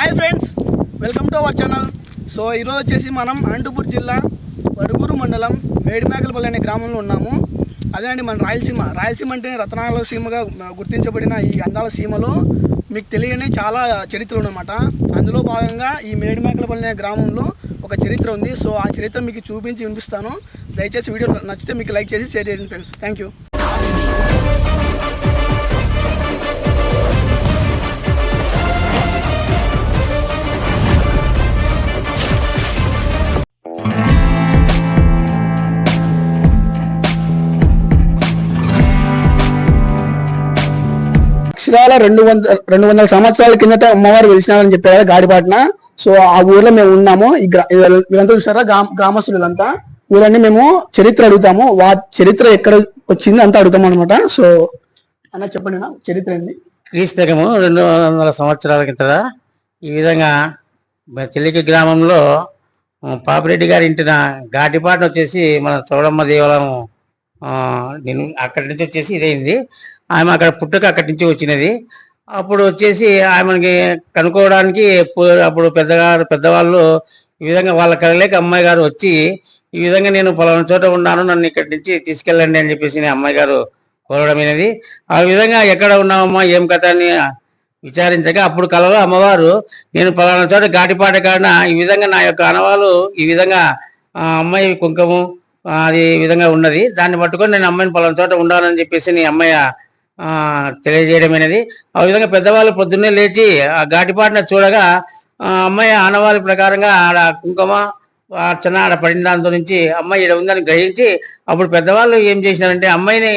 Hi friends welcome to our channel. So ఈరోజు వచ్చేసి మనం అనంతపూర్ జిల్లా వడుగూరు మండలం మేడిమేకలపల్లి అనే గ్రామంలో ఉన్నాము. అదే అండి మన రాయలసీమ. రాయలసీమ అంటే రత్నాల సీమగా గుర్తించబడిన ఈ అందాల సీమలో మీకు తెలియని చాలా చరిత్రలు ఉన్నమాట అందులో భాగంగా ఈ మేడిమేకలపల్లి అనే గ్రామంలో ఒక చరిత్ర ఉంది. సో ఆ చరిత్ర మీకు చూపించి వినిపిస్తాను. దయచేసి వీడియో నచ్చితే మీకు లైక్ చేసి షేర్ చేయండి ఫ్రెండ్స్. థ్యాంక్ యూ సంవత్సరాల రెండు వందల రెండు వందల సంవత్సరాల కిందట అమ్మవారు వెలిసినారని చెప్పారు కదా గాడిపాటన. సో ఆ ఊర్లో మేము ఉన్నాము. ఈ వీళ్ళంతా చూసారా గ్రామస్తులు వీళ్ళంతా వీళ్ళని మేము చరిత్ర అడుగుతాము. వా చరిత్ర ఎక్కడ వచ్చింది అంతా అడుగుతాం అనమాట సో అన్న చెప్పండి నా చరిత్ర ఏంది? క్రీస్తకము రెండు వందల సంవత్సరాల కిందట ఈ విధంగా మన చెల్లికి గ్రామంలో పాపిరెడ్డి గారి ఇంటిన ఘాటిపాట వచ్చేసి మన చౌడమ్మ దేవాలయం నేను అక్కడి నుంచి వచ్చేసి ఇదైంది. ఆమె అక్కడ పుట్టుక అక్కడి నుంచి వచ్చినది. అప్పుడు వచ్చేసి ఆమెకి కనుక్కోవడానికి అప్పుడు పెద్దగారు పెద్దవాళ్ళు ఈ విధంగా వాళ్ళ కలలేక అమ్మాయి గారు వచ్చి ఈ విధంగా నేను పలానా చోట ఉన్నాను నన్ను ఇక్కడి నుంచి తీసుకెళ్ళండి అని చెప్పేసి అమ్మాయి గారు కోరడమైనది ఆ విధంగా ఎక్కడ ఉన్నామమ్మా ఏం కథ అని విచారించగా అప్పుడు కలలో అమ్మవారు నేను పలానా చోట ఘాటిపాట కాడిన ఈ విధంగా నా యొక్క అనవాలు ఈ విధంగా అమ్మాయి కుంకము అది విధంగా ఉన్నది. దాన్ని పట్టుకొని నేను అమ్మాయిని పలానా చోట ఉండాలని చెప్పేసి నీ అమ్మాయి తెలియజేయడమైనది. అనేది ఆ విధంగా పెద్దవాళ్ళు పొద్దున్నే లేచి ఆ ఘాటిపాటిన చూడగా అమ్మాయి ఆనవాళ్ళ ప్రకారంగా ఆడ కుంకుమ అర్చన ఆడ పడిన దాంతో నుంచి అమ్మాయి ఇక్కడ ఉందని గ్రహించి అప్పుడు పెద్దవాళ్ళు ఏం చేసినారంటే అమ్మాయిని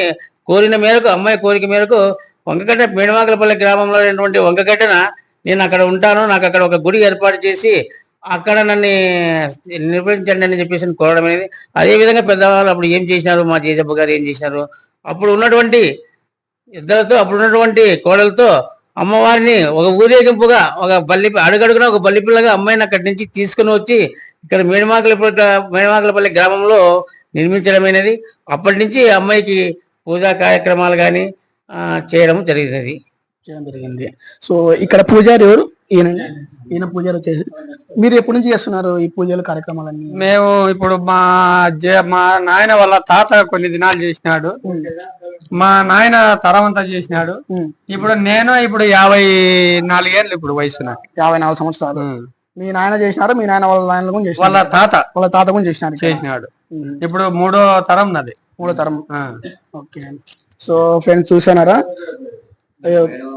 కోరిన మేరకు అమ్మాయి కోరిక మేరకు వంకగడ్డ మేడమాకలపల్లి గ్రామంలో ఉన్నటువంటి వంకగడ్డన నేను అక్కడ ఉంటాను నాకు అక్కడ ఒక గుడి ఏర్పాటు చేసి అక్కడ నన్ను నిర్వహించండి అని చెప్పేసి కోరడం అనేది అదేవిధంగా పెద్దవాళ్ళు అప్పుడు ఏం చేసినారు మా జేజప్ప గారు ఏం చేసినారు? అప్పుడు ఉన్నటువంటి ఇద్దరితో అప్పుడు ఉన్నటువంటి కోడలతో అమ్మవారిని ఒక ఊరేగింపుగా ఒక బల్లి అడుగడుగున ఒక బల్లి పిల్లగా అమ్మాయిని అక్కడి నుంచి తీసుకుని వచ్చి ఇక్కడ మేడమాకలపల్లి మేడమాకలపల్లి గ్రామంలో నిర్మించడమైనది. అప్పటి నుంచి అమ్మాయికి పూజా కార్యక్రమాలు కానీ చేయడం జరిగినది. చేయడం జరిగింది. సో ఇక్కడ పూజారి ఎవరు? ఈయన ఈయన పూజారి వచ్చేసి మీరు ఎప్పటి నుంచి చేస్తున్నారు ఈ పూజలు కార్యక్రమాలన్నీ? మేము ఇప్పుడు మా జే- మా నాయన వాళ్ళ తాత కొన్ని దినాలు చేసినాడు. మా నాయన తరం అంతా చేసినాడు. ఇప్పుడు నేను ఇప్పుడు యాభై నాలుగేళ్ళు ఇప్పుడు వయసు నాకు యాభై నాలుగు సంవత్సరాలు. మీ నాయన చేసినారు మీ నాయన వాళ్ళ నాయన కూడా చేసినారు. వాళ్ళ తాత. వాళ్ళ తాత కూడా చేసినారు. చేసినాడు. ఇప్పుడు మూడో తరం నాది. మూడో తరం. ఓకే. సో ఫ్రెండ్స్ చూసానారా?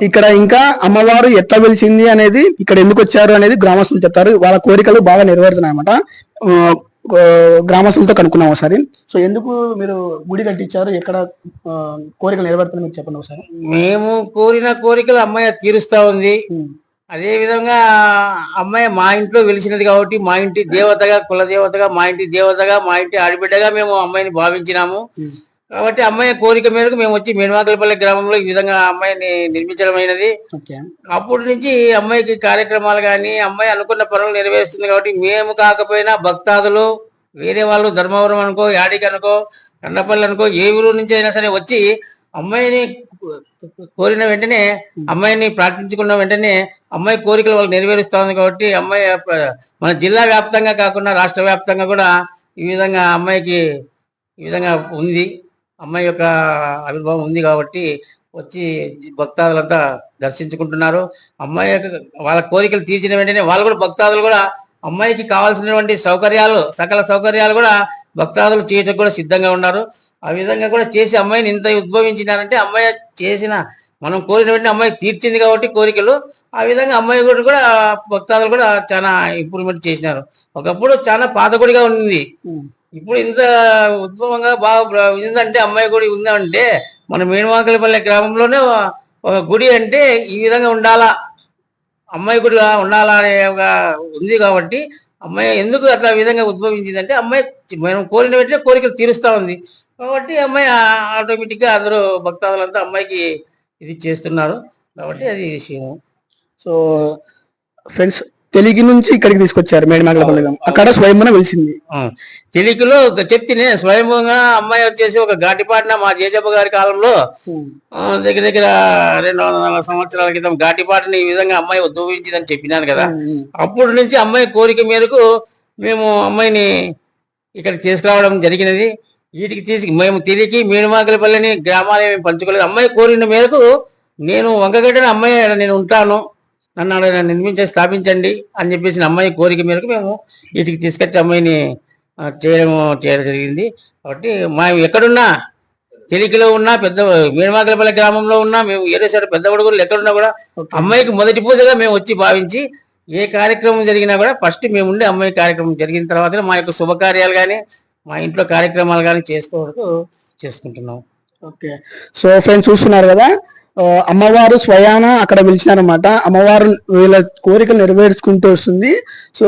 ఇక్కడ ఇంకా అమ్మవారు ఎట్లా వెలిసింది అనేది ఇక్కడ ఎందుకు వచ్చారు అనేది గ్రామస్తులు చెప్తారు. వాళ్ళ కోరికలు బాగా నెరవేరుతున్నాయి అనమాట గ్రామస్తులతో కనుక్కున్నాం ఒకసారి. సో ఎందుకు మీరు గుడి కట్టించారు? ఎక్కడ కోరికలు నెరవేరుతున్నాయి మీకు చెప్పండి ఒకసారి. మేము కోరిన కోరికలు అమ్మాయి తీరుస్తా ఉంది. అదే విధంగా అమ్మాయి మా ఇంట్లో వెలిసినది కాబట్టి మా ఇంటి దేవతగా కుల దేవతగా మా ఇంటి దేవతగా మా ఇంటి ఆడిబిడ్డగా మేము అమ్మాయిని భావించినాము. కాబట్టి అమ్మాయి కోరిక మేరకు మేము వచ్చి మేడమాకలపల్లి గ్రామంలో ఈ విధంగా అమ్మాయిని నిర్మించడమైనది. అప్పటి నుంచి అమ్మాయికి కార్యక్రమాలు కానీ అమ్మాయి అనుకున్న పనులు నెరవేరుస్తుంది కాబట్టి మేము కాకపోయినా భక్తాదులు వేరే వాళ్ళు ధర్మవరం అనుకో యాడికి అనుకో కండపల్లి అనుకో ఏ ఊరు నుంచి అయినా సరే వచ్చి అమ్మాయిని కోరిన వెంటనే అమ్మాయిని ప్రార్థించుకున్న వెంటనే అమ్మాయి కోరికలు వాళ్ళు నెరవేరుస్తా ఉంది కాబట్టి అమ్మాయి మన జిల్లా వ్యాప్తంగా కాకుండా రాష్ట్ర వ్యాప్తంగా కూడా ఈ విధంగా అమ్మాయికి ఈ విధంగా ఉంది. అమ్మాయి యొక్క ఆవిర్భావం ఉంది కాబట్టి వచ్చి భక్తాదులంతా దర్శించుకుంటున్నారు. అమ్మాయి యొక్క వాళ్ళ కోరికలు తీర్చిన వెంటనే వాళ్ళు కూడా భక్తాదులు కూడా అమ్మాయికి కావాల్సినటువంటి సౌకర్యాలు సకల సౌకర్యాలు కూడా భక్తాదులు చేయటం కూడా సిద్ధంగా ఉన్నారు. ఆ విధంగా కూడా చేసి అమ్మాయిని ఇంత ఉద్భవించినారంటే అమ్మాయి చేసిన మనం కోరిన వెంటనే అమ్మాయి తీర్చింది కాబట్టి కోరికలు. ఆ విధంగా అమ్మాయి గుడి కూడా భక్తాదులు కూడా చాలా ఇంప్రూవ్మెంట్ చేసినారు. ఒకప్పుడు చాలా పాత గుడిగా ఉంది ఇప్పుడు ఇంత ఉద్భవంగా బాగా ఉందంటే అమ్మాయి గుడి ఉందంటే మన మేనువాకలపల్లి గ్రామంలోనే ఒక- గుడి అంటే ఈ విధంగా ఉండాలా? అమ్మాయి గుడి ఉండాలా అనే ఒక ఉంది కాబట్టి అమ్మాయి ఎందుకు అట్లా విధంగా ఉద్భవించిందంటే అమ్మాయి మనం కోరిన వెంటనే కోరికలు తీరుస్తా ఉంది. కాబట్టి అమ్మాయి ఆటోమేటిక్గా అందరూ భక్తాదులంతా అమ్మాయికి ఇది చేస్తున్నారు. కాబట్టి అది విషయం సో ఫ్రెండ్స్ తెలుగు నుంచి ఇక్కడికి తీసుకొచ్చారు మేడిమేకలపల్లి గ్రామం అక్కడ స్వయంగా వెలిసింది. తెలుగులో చెప్తే స్వయంభూగా అమ్మాయి వచ్చేసి ఒక ఘాటిపాటిన మా జేజప్ప గారి కాలంలో దగ్గర దగ్గర రెండు వందల సంవత్సరాల క్రితం ఘాటిపాటిని ఈ విధంగా అమ్మాయి ఉద్భవించిందని చెప్పినాను కదా. అప్పటి నుంచి అమ్మాయి కోరిక మేరకు మేము అమ్మాయిని ఇక్కడికి తీసుకురావడం జరిగినది. వీటికి తీసి మేము తిరిగి మేడుమాకలపల్లిని గ్రామాలు ఏమి పంచుకోలేదు. అమ్మాయి కోరిన మేరకు నేను వంకగడ్డన అమ్మాయి నేను ఉంటాను. నన్ను నిర్మించి స్థాపించండి అని చెప్పేసి అమ్మాయి కోరిక మేరకు మేము వీటికి తీసుకొచ్చి అమ్మాయిని చేయడం చేయడం జరిగింది. కాబట్టి మా ఎక్కడున్నా తెలికిలో ఉన్నా పెద్ద మేడమాకలపల్లి గ్రామంలో ఉన్నా మేము ఏరే సైడ్ పెద్ద కూడా ఎక్కడున్నా కూడా అమ్మాయికి మొదటి పూజగా మేము వచ్చి భావించి ఏ కార్యక్రమం జరిగినా కూడా ఫస్ట్ మేము ఉండి అమ్మాయి కార్యక్రమం జరిగిన తర్వాత మా యొక్క శుభకార్యాలు కానీ మా ఇంట్లో కార్యక్రమాలు కానీ చేసుకోవడానికి చేసుకుంటున్నాం. ఓకే. సో ఫ్రెండ్స్ చూస్తున్నారు కదా అమ్మవారు స్వయాన అక్కడ పిలిచినారన్నమాట. అమ్మవారు వీళ్ళ కోరికలు నెరవేర్చుకుంటూ వస్తుంది. సో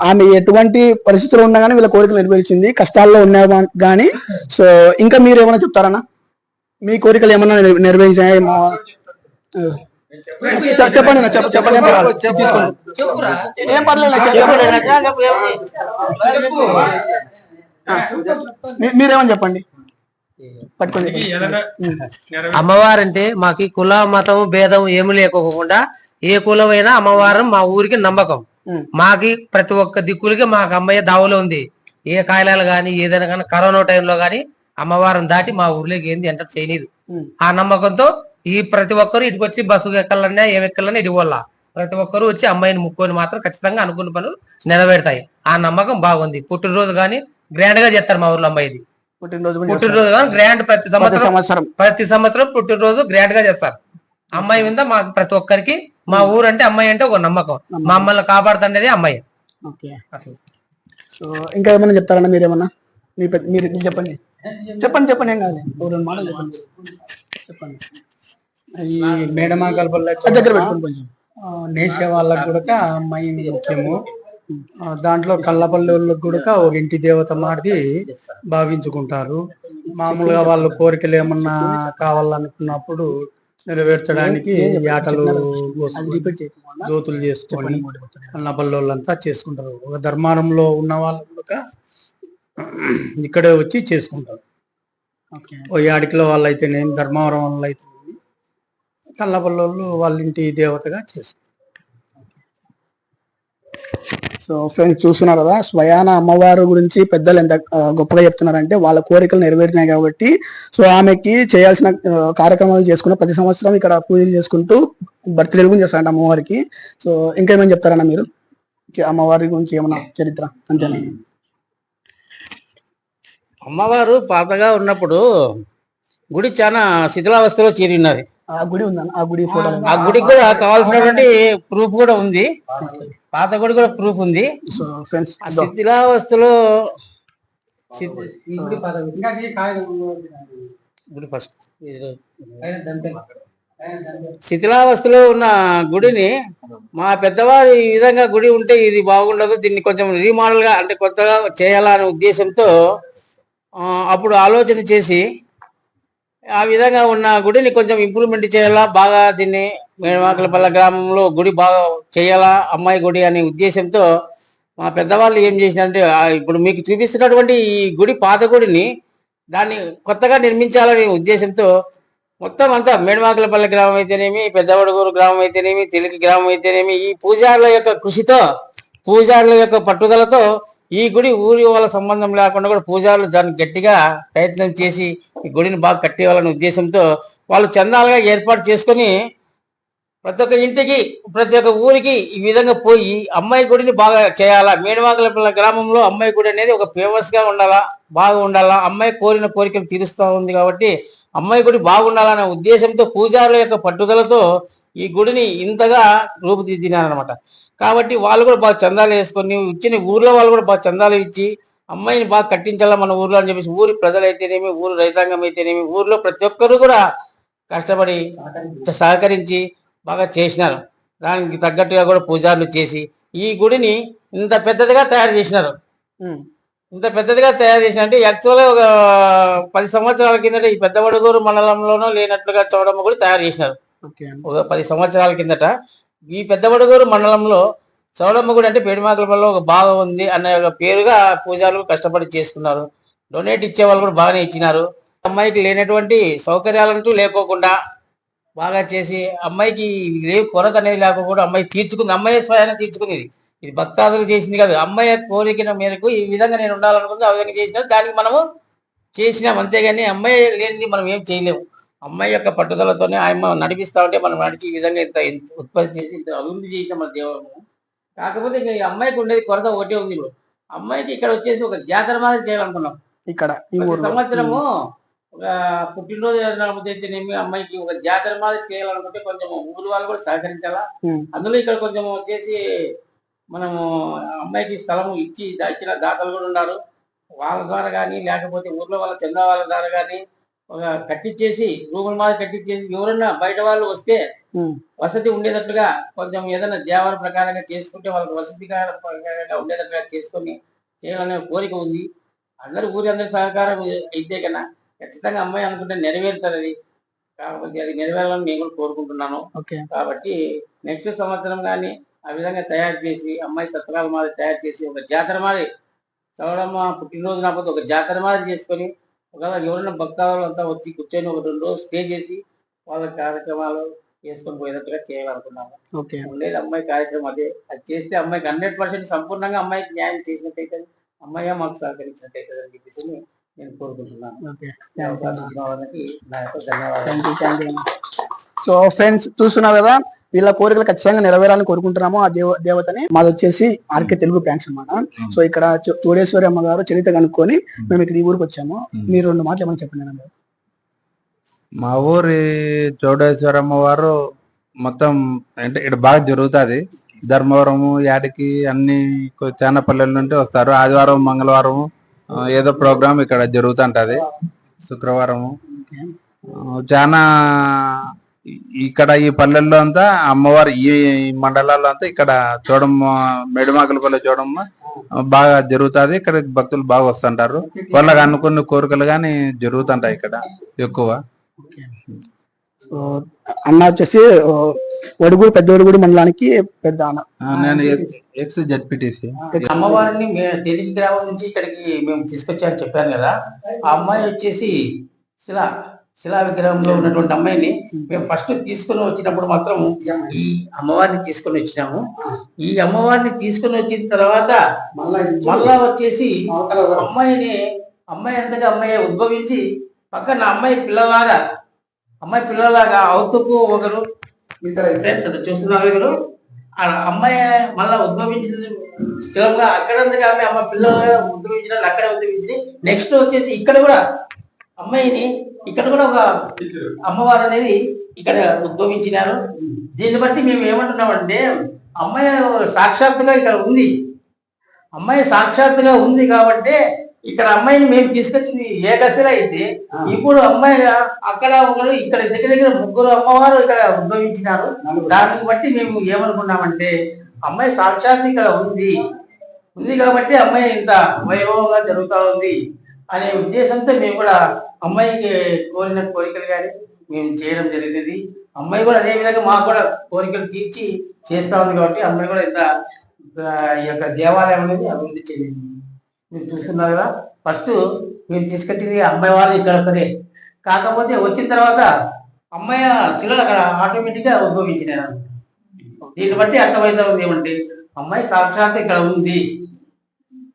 ఆమె ఎటువంటి పరిస్థితుల్లో ఉన్నా కానీ వీళ్ళ కోరికలు నెరవేర్చింది. కష్టాల్లో ఉన్నా కానీ సో ఇంకా మీరు ఏమైనా చెప్తారన్నా? మీ కోరికలు ఏమన్నా నెర- నెరవేర్చాయా? చెప్పండి చెప్పండి ఏం పర్లేదు మీరేమని చెప్పండి. పట్టుకోండి. అమ్మవారంటే మాకి కుల మతం భేదం ఏమి లేకోకుండా ఏ కులమైనా అమ్మవారు మా ఊరికి నమ్మకం. మాకి ప్రతి ఒక్క దిక్కులకి మాకు అమ్మయ్య దావలో ఉంది. ఏ కాయలాలు గాని ఏదైనా కానీ కరోనా టైంలో గాని అమ్మవారిని దాటి మా ఊర్లోకి ఏంది ఎంటర్ చేయలేదు. ఆ నమ్మకంతో ఈ ప్రతి ఒక్కరు ఇటుకు వచ్చి బస్సు ఎక్కాలన్నా ఏం ఎక్కాలన్నా ఇటు వల్ల ప్రతి ఒక్కరు వచ్చి అమ్మాయిని ముక్కొని మాత్రం ఖచ్చితంగా అనుకున్న పనులు నెరవేరుతాయి. ఆ నమ్మకం బాగుంది. పుట్టినరోజు గాని గ్రాండ్గా చేస్తారు మా ఊర్లో అమ్మాయిది. పుట్టినరోజు గ్రాండ్ ప్రతి ప్రతి సంవత్సరం ప్రతి సంవత్సరం పుట్టినరోజు గ్రాండ్గా చేస్తారు. అమ్మాయి మీద మా ప్రతి ఒక్కరికి మా ఊరు అంటే అమ్మాయి అంటే ఒక నమ్మకం. మమ్మల్ని కాపాడుతుండేది అమ్మాయి. ఓకే. సో ఇంకా ఏమన్నా చెప్తారన్నా మీరేమన్నా? మీ పెద్ద- మీరు మీరు చెప్పండి. చెప్పండి చెప్పండి ఏం కాదు ఓ రెండు మాటలు చెప్పండి. చెప్పండి. ఈ మేడమాకల్పల్ల దగ్గర పెట్టుకోండి కొంచెం. నేసే వాళ్ళకు కూడా అమ్మాయి ముఖ్యము. దాంట్లో కళ్ళపల్లి కూడా ఒక ఇంటి దేవత మాది భావించుకుంటారు. మామూలుగా వాళ్ళ కోరికలు ఏమన్నా కావాలనుకున్నప్పుడు నెరవేర్చడానికి ఆటలు జోతులు చేసుకొని కళ్ళపల్లెళ్ళంతా చేసుకుంటారు. ఒక ధర్మారంలో ఉన్న వాళ్ళు కూడా ఇక్కడే వచ్చి చేసుకుంటారు. ఓ యాడికిలో వాళ్ళు అయితేనేమి ధర్మవరం వాళ్ళు అయితేనేమి కళ్ళపల్లెళ్ళు వాళ్ళ ఇంటి దేవతగా చేసుకుంటారు. సో ఫ్రెండ్స్ చూస్తున్నారు కదా స్వయాన అమ్మవారు గురించి పెద్దలు ఎంత గొప్పగా చెప్తున్నారంటే వాళ్ళ కోరికలు నెరవేరినాయి కాబట్టి సో ఆమెకి చేయాల్సిన కార్యక్రమాలు చేసుకున్న ప్రతి సంవత్సరం ఇక్కడ పూజలు చేసుకుంటూ బర్త్డే కూడా చేస్తారంట అమ్మవారికి. సో ఇంకేమైనా చెప్తారన్నా మీరు? అమ్మవారి గురించి ఏమన్నా చరిత్ర అంతేనా? అమ్మవారు పాపగా ఉన్నప్పుడు గుడి చాలా శిథిలావస్థలో చేరి ఉన్నది ఆ గుడి ఉందన్న ఆ గుడి ఆ గుడికి కూడా కావాల్సినటువంటి ప్రూఫ్ కూడా ఉంది. పాత గుడి కూడా ప్రూఫ్ ఉంది. సో ఫ్రెండ్స్ ఆ శిథిలావస్థలో శిథి- గుడి ఫస్ట్ శిథిలావస్థలో ఉన్న గుడిని మా పెద్దవారు ఈ విధంగా గుడి ఉంటే ఇది బాగుండదు దీన్ని కొంచెం రీమోడల్గా అంటే కొత్తగా చేయాలనే ఉద్దేశంతో అప్పుడు ఆలోచన చేసి ఆ విధంగా ఉన్న గుడిని కొంచెం ఇంప్రూవ్మెంట్ చేయాలా? బాగా దీన్ని మేడమాకలపల్ల గ్రామంలో గుడి బాగా చేయాలా? అమ్మాయి గుడి అనే ఉద్దేశంతో మా పెద్దవాళ్ళు ఏం చేసినారంటే ఇప్పుడు మీకు చూపిస్తున్నటువంటి ఈ గుడి పాత గుడిని దాన్ని కొత్తగా నిర్మించాలనే ఉద్దేశంతో మొత్తం అంతా మేడమాకలపల్లి గ్రామం అయితేనేమి పెద్దవడగూరు గ్రామం అయితేనేమి తెలుగు గ్రామం అయితేనేమి ఈ పూజారుల యొక్క కృషితో పూజారుల యొక్క పట్టుదలతో ఈ గుడి ఊరి వాళ్ళ సంబంధం లేకుండా కూడా పూజారులు దాన్ని గట్టిగా ప్రయత్నం చేసి ఈ గుడిని బాగా కట్టేయాలనే ఉద్దేశంతో వాళ్ళు చందాలుగా ఏర్పాటు చేసుకొని ప్రతి ఒక్క ఇంటికి ప్రతి ఒక్క ఊరికి ఈ విధంగా పోయి అమ్మాయి గుడిని బాగా చేయాలా? మేడవాగల గ్రామంలో అమ్మాయి గుడి అనేది ఒక ఫేమస్గా ఉండాలా? బాగా ఉండాలా? అమ్మాయి కోరిన కోరికలు తీరుస్తూ ఉంది కాబట్టి అమ్మాయి గుడి బాగుండాలనే ఉద్దేశంతో పూజారుల యొక్క పట్టుదలతో ఈ గుడిని ఇంతగా రూపుదిద్దినారనమాట కాబట్టి వాళ్ళు కూడా బాగా చందాలు వేసుకొని ఇచ్చిన ఊర్లో వాళ్ళు కూడా బాగా చందాలు ఇచ్చి అమ్మాయిని బాగా కట్టించాలా మన ఊర్లో అని చెప్పేసి ఊరి ప్రజలైతేనేమి ఊరు రైతాంగం అయితేనేమి ఊర్లో ప్రతి ఒక్కరు కూడా కష్టపడి సహకరించి బాగా చేసినారు. దానికి తగ్గట్టుగా కూడా పూజారులు చేసి ఈ గుడిని ఇంత పెద్దదిగా తయారు చేసినారు. ఇంత పెద్దదిగా తయారు చేసిన అంటే యాక్చువల్గా ఒక పది సంవత్సరాల కిందట ఈ పెద్దవడుగూరు మండలంలోనూ లేనట్లుగా చౌడమ్మ కూడా తయారు చేసినారు. ఒక పది సంవత్సరాల కిందట ఈ పెద్దవడుగూరు మండలంలో చౌడమ్మ గుడి అంటే పేడిమాకలపల్లిలో ఒక బాగా ఉంది అనే ఒక పేరుగా పూజారులు కష్టపడి చేసుకున్నారు. డొనేట్ ఇచ్చే వాళ్ళు కూడా బాగానే ఇచ్చినారు. అమ్మాయికి లేనటువంటి సౌకర్యాలంటూ లేకోకుండా బాగా చేసి అమ్మాయికి ఏ కొరత అనేది లేకపోకుండా అమ్మాయి తీర్చుకుంది. అమ్మాయి స్వయాన్ని తీర్చుకునేది. ఇది భక్తాదులు చేసింది కాదు. అమ్మాయి కోరికన మేరకు ఈ విధంగా నేను ఉండాలనుకుంది ఆ విధంగా చేసిన దానికి మనము చేసినాం. అంతేగాని అమ్మాయి లేనిది మనం ఏం చేయలేము. అమ్మాయి యొక్క పట్టుదలతోనే ఆయన నడిపిస్తా ఉంటే మనం నడిచి ఈ విధంగా ఇంత ఉత్పత్తి చేసి ఇంత అభివృద్ధి చేసిన మన దేవము కాకపోతే ఇంకా ఈ అమ్మాయికి ఉండేది కొరత ఒకటే ఉంది ఇప్పుడు. అమ్మాయికి ఇక్కడ వచ్చేసి ఒక జాతర మాదిరి చేయాలనుకున్నాం. ఇక్కడ సంవత్సరము ఒక పుట్టినరోజు అయితేనేమి అమ్మాయికి ఒక జాతర మాదిరి చేయాలనుకుంటే కొంచెం ఊరు వాళ్ళు కూడా సహకరించాలా. అందులో ఇక్కడ కొంచెం వచ్చేసి మనము అమ్మాయికి స్థలం ఇచ్చి ఇచ్చిన దాతలు కూడా ఉన్నారు. వాళ్ళ ద్వారా కానీ లేకపోతే ఊర్లో వాళ్ళ చందా వాళ్ళ ద్వారా కానీ ఒక కట్టించేసి రూముల మాదిరి కట్టించేసి ఎవరన్నా బయట వాళ్ళు వస్తే. వసతి ఉండేటట్లుగా కొంచెం ఏదైనా దేవాల ప్రకారంగా చేసుకుంటే వాళ్ళకి వసతిగా ప్రకారంగా ఉండేటట్లుగా చేసుకొని చేయాలనే కోరిక ఉంది. అందరు ఊరి అందరి సహకారం అయితే కన్నా ఖచ్చితంగా అమ్మాయి అనుకుంటే నెరవేరుతుంది అది కాకపోతే అది నెరవేరాలని నేను కూడా కోరుకుంటున్నాను. కాబట్టి నెక్స్ట్ సంవత్సరం కానీ ఆ విధంగా తయారు చేసి అమ్మాయి సత్రాల మాదిరి తయారు చేసి ఒక జాతర మాదిరి చదవడమ్మ పుట్టినరోజు నాకపోతే ఒక జాతర మాదిరి చేసుకొని ఒకవేళ ఎవరైనా భక్తాదులు అంతా వచ్చి కూర్చొని ఒక రెండు రోజులు స్టే చేసి వాళ్ళ కార్యక్రమాలు చేసుకొని పోయేటట్టుగా చేయాలనుకున్నాము. ఓకే. ఉండేది అమ్మాయి కార్యక్రమం అదే. అది చేస్తే అమ్మాయికి హండ్రెడ్ పర్సెంట్ సంపూర్ణంగా అమ్మాయికి న్యాయం చేసినట్టయితే అమ్మాయి మాకు సహకరించినట్టయితే అని చెప్పేసి నేను కోరుకుంటున్నాను. నా యొక్క ధన్యవాదాలు సో ఫ్రెండ్స్ చూస్తున్నారు కదా? వీళ్ళ కోరికలు ఖచ్చితంగా నెరవేరాలని కోరుకుంటున్నాము ఆ దేవ దేవతని. మాది వచ్చేసి ఆర్కే తెలుగు ఫ్యాన్స్ అన్నమాట. సో ఇక్కడ చోడేశ్వరి అమ్మ గారు చరిత కనుక్కొని మేము. ఇక్కడ ఈ ఊరికి వచ్చాము. మీరు రెండు మాటలు ఏమైనా చెప్పండి. మా ఊరి చౌడేశ్వరమ్మ వారు మొత్తం అంటే ఇక్కడ బాగా జరుగుతుంది. ధర్మవరము యాడికి అన్ని కొ- చాలా పల్లెల నుండి వస్తారు. ఆదివారం మంగళవారం ఏదో ప్రోగ్రామ్ ఇక్కడ జరుగుతుంటది. శుక్రవారము. చాలా ఇక్కడ ఈ పల్లెల్లో అంతా అమ్మవారు ఈ మండలాల్లో అంతా ఇక్కడ చూడమ్మ మెడిమాకులపల్లి చూడమ్మ బాగా జరుగుతుంది. ఇక్కడ భక్తులు బాగా వస్తుంటారు. వాళ్ళకి అనుకున్న కోరికలు గాని జరుగుతుంటాయి ఇక్కడ ఎక్కువ. సో అన్న వచ్చేసి ఓ, వడుగుడు పెద్ద వడుగుడు మండలానికి పెద్ద నేను ఎక్స్ జెడ్పీటీసీ అమ్మవారిని తెలుగు గ్రామం నుంచి ఇక్కడికి మేము తీసుకొచ్చామని చెప్పాను కదా. ఆ అమ్మాయి వచ్చేసి శిలా శిలా విగ్రహంలో ఉన్నటువంటి అమ్మాయిని మేము ఫస్ట్ తీసుకుని వచ్చినప్పుడు మాత్రం ఈ అమ్మవారిని తీసుకొని వచ్చినాము. ఈ అమ్మవారిని తీసుకొని వచ్చిన తర్వాత మళ్ళా వచ్చేసి అమ్మాయిని అమ్మాయి అంతగా అమ్మాయి ఉద్భవించి పక్కన అమ్మాయి పిల్లలాగా అమ్మాయి పిల్లలాగా అవుతుకు ఒకరు చూస్తున్నారు ఆ అమ్మాయి మళ్ళా ఉద్భవించింది స్థిరంగా అక్కడంతగా ఆమె. అమ్మ పిల్లలుగా ఉద్భవించిన అక్కడే ఉద్భవించింది. నెక్స్ట్ వచ్చేసి ఇక్కడ కూడా అమ్మాయిని ఇక్కడ కూడా ఒక అమ్మవారు అనేది ఇక్కడ ఉద్భవించినారు. దీన్ని బట్టి మేము ఏమంటున్నామంటే అమ్మాయి సాక్షాత్తుగా ఇక్కడ ఉంది. అమ్మాయి సాక్షాత్తుగా ఉంది కాబట్టి ఇక్కడ అమ్మాయిని మేము తీసుకొచ్చింది ఏకశిల అయితే ఇప్పుడు అమ్మాయి అక్కడ ఒకరు ఇక్కడ దగ్గర దగ్గర ముగ్గురు అమ్మవారు ఇక్కడ ఉద్భవించినారు. దాన్ని బట్టి మేము ఏమనుకున్నామంటే అమ్మాయి సాక్షాత్ ఇక్కడ ఉంది. ఉంది కాబట్టి అమ్మాయి ఇంత వైభవంగా జరుగుతా ఉంది అనే ఉద్దేశంతో మేము కూడా అమ్మాయికి కోరిన కోరికలు కానీ మేము చేయడం జరిగింది అమ్మాయి కూడా అదే విధంగా మాకు కూడా కోరికలు తీర్చి చేస్తా ఉంది కాబట్టి అమ్మాయి కూడా ఇంత ఈ యొక్క దేవాలయం అనేది అభివృద్ధి చెందింది. మీరు చూస్తున్నారు కదా ఫస్ట్ మీరు తీసుకొచ్చింది అమ్మాయి వాళ్ళు ఇక్కడ ఒక్కరే కాకపోతే వచ్చిన తర్వాత అమ్మాయి శిలలు అక్కడ ఆటోమేటిక్గా ఉద్భవించినారు దీన్ని బట్టి అర్థమైతే ఉంది ఏమంటే అమ్మాయి సాక్షాత్ ఇక్కడ ఉంది.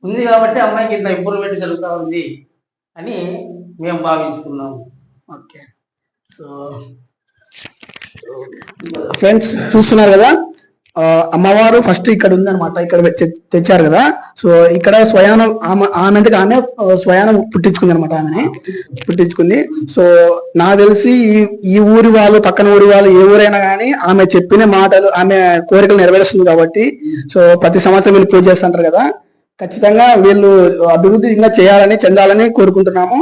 ఉంది కాబట్టి అమ్మాయికి ఇంత ఇంప్రూవ్మెంట్ జరుగుతూ ఉంది అని మేము భావిస్తున్నాము ఓకే. సో ఫ్రెండ్స్ చూస్తున్నారు కదా? అమ్మవారు ఫస్ట్ ఇక్కడ ఉందన్నమాట. ఇక్కడ తె- తెచ్చారు కదా? సో ఇక్కడ స్వయానం ఆమె ఆమె ఆమె స్వయానం పుట్టించుకుంది అనమాట ఆమెని. పుట్టించుకుంది. సో నాకు తెలిసి ఈ ఈ ఊరి వాళ్ళు పక్కన ఊరి వాళ్ళు ఏ ఊరైనా కానీ ఆమె చెప్పిన మాటలు ఆమె కోరికలు నెరవేరుస్తుంది కాబట్టి సో ప్రతి సంవత్సరం వీళ్ళు పూజ చేస్తుంటారు కదా? ఖచ్చితంగా వీళ్ళు అభివృద్ధి ఇంకా చేయాలని చెందాలని కోరుకుంటున్నాము.